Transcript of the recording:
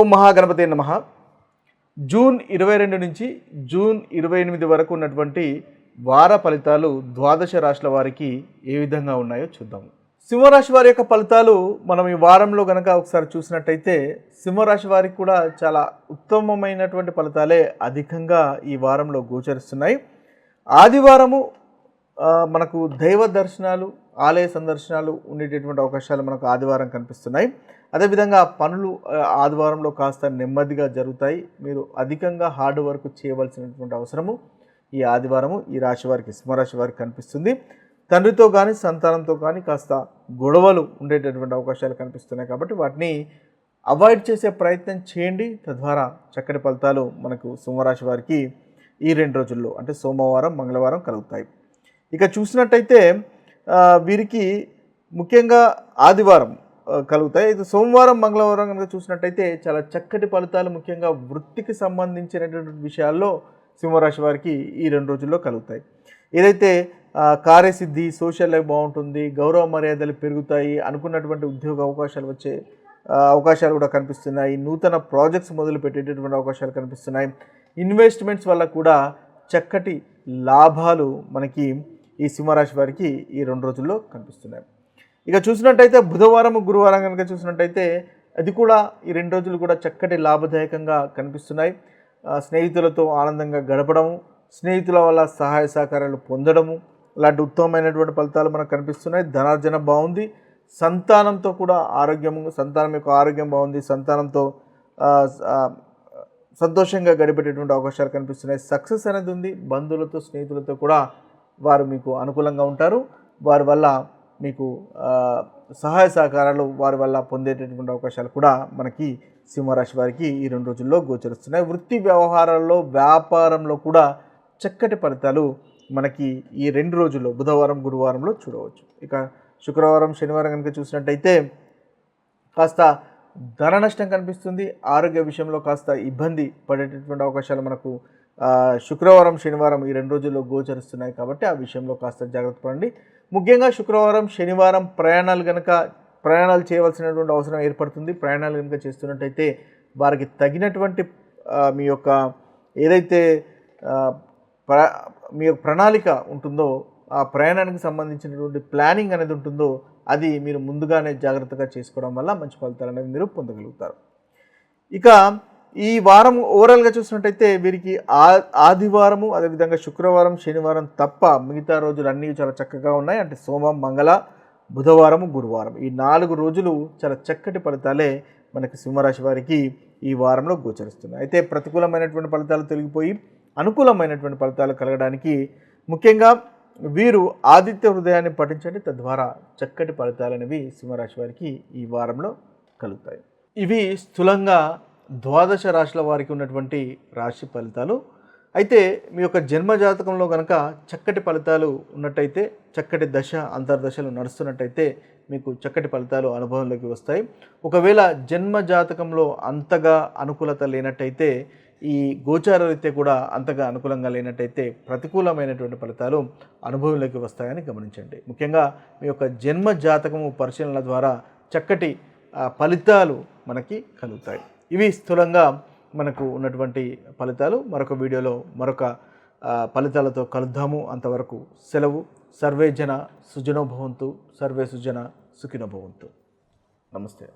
ఓం మహాగణపతి నమ. జూన్ ఇరవై రెండు నుంచి జూన్ ఇరవై ఎనిమిది వరకు ఉన్నటువంటి వార ఫలితాలు ద్వాదశ రాశుల వారికి ఏ విధంగా ఉన్నాయో చూద్దాం. సింహరాశి వారి యొక్క ఫలితాలు మనం ఈ వారంలో గనక ఒకసారి చూసినట్టయితే సింహరాశి వారికి కూడా చాలా ఉత్తమమైనటువంటి ఫలితాలే అధికంగా ఈ వారంలో గోచరిస్తున్నాయి. ఆదివారము మనకు దైవ దర్శనాలు ఆలయ సందర్శనాలు ఉండేటటువంటి అవకాశాలు మనకు ఆదివారం కనిపిస్తున్నాయి. అదేవిధంగా పనులు ఆదివారంలో కాస్త నెమ్మదిగా జరుగుతాయి. మీరు అధికంగా హార్డ్ వర్క్ చేయవలసినటువంటి అవసరము ఈ ఆదివారము ఈ రాశి వారికి సింహరాశి వారికి కనిపిస్తుంది. తండ్రితో కానీ సంతానంతో కానీ కాస్త గొడవలు ఉండేటటువంటి అవకాశాలు కనిపిస్తున్నాయి కాబట్టి వాటిని అవాయిడ్ చేసే ప్రయత్నం చేయండి. తద్వారా చక్కటి ఫలితాలు మనకు సింహరాశి వారికి ఈ రెండు రోజుల్లో అంటే సోమవారం మంగళవారం కలుగుతాయి. ఇక చూసినట్టయితే వీరికి ముఖ్యంగా ఆదివారం కలుగుతాయి. ఇది సోమవారం మంగళవారం కనుక చూసినట్టయితే చాలా చక్కటి ఫలితాలు ముఖ్యంగా వృత్తికి సంబంధించినటువంటి విషయాల్లో సింహరాశి వారికి ఈ రెండు రోజుల్లో కలుగుతాయి. ఏదైతే కార్యసిద్ధి సోషల్ లైఫ్ బాగుంటుంది గౌరవ మర్యాదలు పెరుగుతాయి అనుకున్నటువంటి ఉద్యోగ అవకాశాలు వచ్చే అవకాశాలు కూడా కనిపిస్తున్నాయి. నూతన ప్రాజెక్ట్స్ మొదలు పెట్టేటటువంటి అవకాశాలు కనిపిస్తున్నాయి. ఇన్వెస్ట్మెంట్స్ వల్ల కూడా చక్కటి లాభాలు మనకి ఈ సింహరాశి వారికి ఈ రెండు రోజుల్లో కనిపిస్తున్నాయి. ఇక చూసినట్టయితే బుధవారం గురువారం కనుక చూసినట్టయితే అది కూడా ఈ రెండు రోజులు కూడా చక్కటి లాభదాయకంగా కనిపిస్తున్నాయి. స్నేహితులతో ఆనందంగా గడపడము స్నేహితుల వల్ల సహాయ సహకారాలు పొందడము ఇలాంటి ఉత్తమమైనటువంటి ఫలితాలు మనకు కనిపిస్తున్నాయి. ధనార్జన బాగుంది సంతానంతో కూడా ఆరోగ్యము సంతానం యొక్క ఆరోగ్యం బాగుంది సంతానంతో సంతోషంగా గడిపేటటువంటి అవకాశాలు కనిపిస్తున్నాయి. సక్సెస్ అనేది ఉంది బంధువులతో స్నేహితులతో కూడా వారు మీకు అనుకూలంగా ఉంటారు. వారి వల్ల మీకు సహాయ సహకారాలు వారి వల్ల పొందేటటువంటి అవకాశాలు కూడా మనకి సింహరాశి వారికి ఈ రెండు రోజుల్లో గోచరిస్తున్నాయి. వృత్తి వ్యవహారాల్లో వ్యాపారంలో కూడా చక్కటి ఫలితాలు మనకి ఈ రెండు రోజుల్లో బుధవారం గురువారంలో చూడవచ్చు. ఇక శుక్రవారం శనివారం కనుక చూసినట్టయితే కాస్త ధన నష్టం కనిపిస్తుంది. ఆరోగ్య విషయంలో కాస్త ఇబ్బంది పడేటటువంటి అవకాశాలు మనకు శుక్రవారం శనివారం ఈ రెండు రోజుల్లో గోచరిస్తున్నాయి కాబట్టి ఆ విషయంలో కాస్త జాగ్రత్త పడండి. ముఖ్యంగా శుక్రవారం శనివారం ప్రయాణాలు కనుక ప్రయాణాలు చేయవలసినటువంటి అవసరం ఏర్పడుతుంది. ప్రయాణాలు కనుక చేస్తున్నట్టయితే వారికి తగినటువంటి మీ యొక్క ఏదైతే ప్ర మీ యొక్క ప్రణాళిక ఉంటుందో ఆ ప్రయాణానికి సంబంధించినటువంటి ప్లానింగ్ అనేది ఉంటుందో అది మీరు ముందుగానే జాగ్రత్తగా చేసుకోవడం వల్ల మంచి ఫలితాలు అనేవి మీరు పొందగలుగుతారు. ఇక ఈ వారం ఓవరాల్గా చూసినట్టయితే వీరికి ఆ ఆదివారము అదేవిధంగా శుక్రవారం శనివారం తప్ప మిగతా రోజులు అన్నీ చాలా చక్కగా ఉన్నాయి. అంటే సోమం మంగళ బుధవారము గురువారం. ఈ నాలుగు రోజులు చాలా చక్కటి ఫలితాలే మనకి సింహరాశి వారికి ఈ వారంలో గోచరిస్తున్నాయి. అయితే ప్రతికూలమైనటువంటి ఫలితాలు తొలగిపోయి అనుకూలమైనటువంటి ఫలితాలు కలగడానికి ముఖ్యంగా వీరు ఆదిత్య హృదయాన్ని పఠించండి. తద్వారా చక్కటి ఫలితాలు అనేవి సింహరాశి వారికి ఈ వారంలో కలుగుతాయి. ఇవి స్థూలంగా ద్వాదశ రాశుల వారికి ఉన్నటువంటి రాశి ఫలితాలు. అయితే మీ యొక్క జన్మ జాతకంలో కనుక చక్కటి ఫలితాలు ఉన్నట్టయితే చక్కటి దశ అంతర్దశలు నడుస్తున్నట్టయితే మీకు చక్కటి ఫలితాలు అనుభవంలోకి వస్తాయి. ఒకవేళ జన్మ జాతకంలో అంతగా అనుకూలత లేనట్టయితే ఈ గోచార రీత్యా కూడా అంతగా అనుకూలంగా లేనట్టయితే ప్రతికూలమైనటువంటి ఫలితాలు అనుభవంలోకి వస్తాయని గమనించండి. ముఖ్యంగా మీ యొక్క జన్మ జాతకము పరిశీలనల ద్వారా చక్కటి ఫలితాలు మనకి కలుగుతాయి. ఇవి స్థూలంగా మనకు ఉన్నటువంటి ఫలితాలు. మరొక వీడియోలో మరొక ఫలితాలతో కలుద్దాము. అంతవరకు సెలవు. సర్వే జన సుజనోభవంతు సర్వే సుజన సుఖినోభవంతు నమస్తే.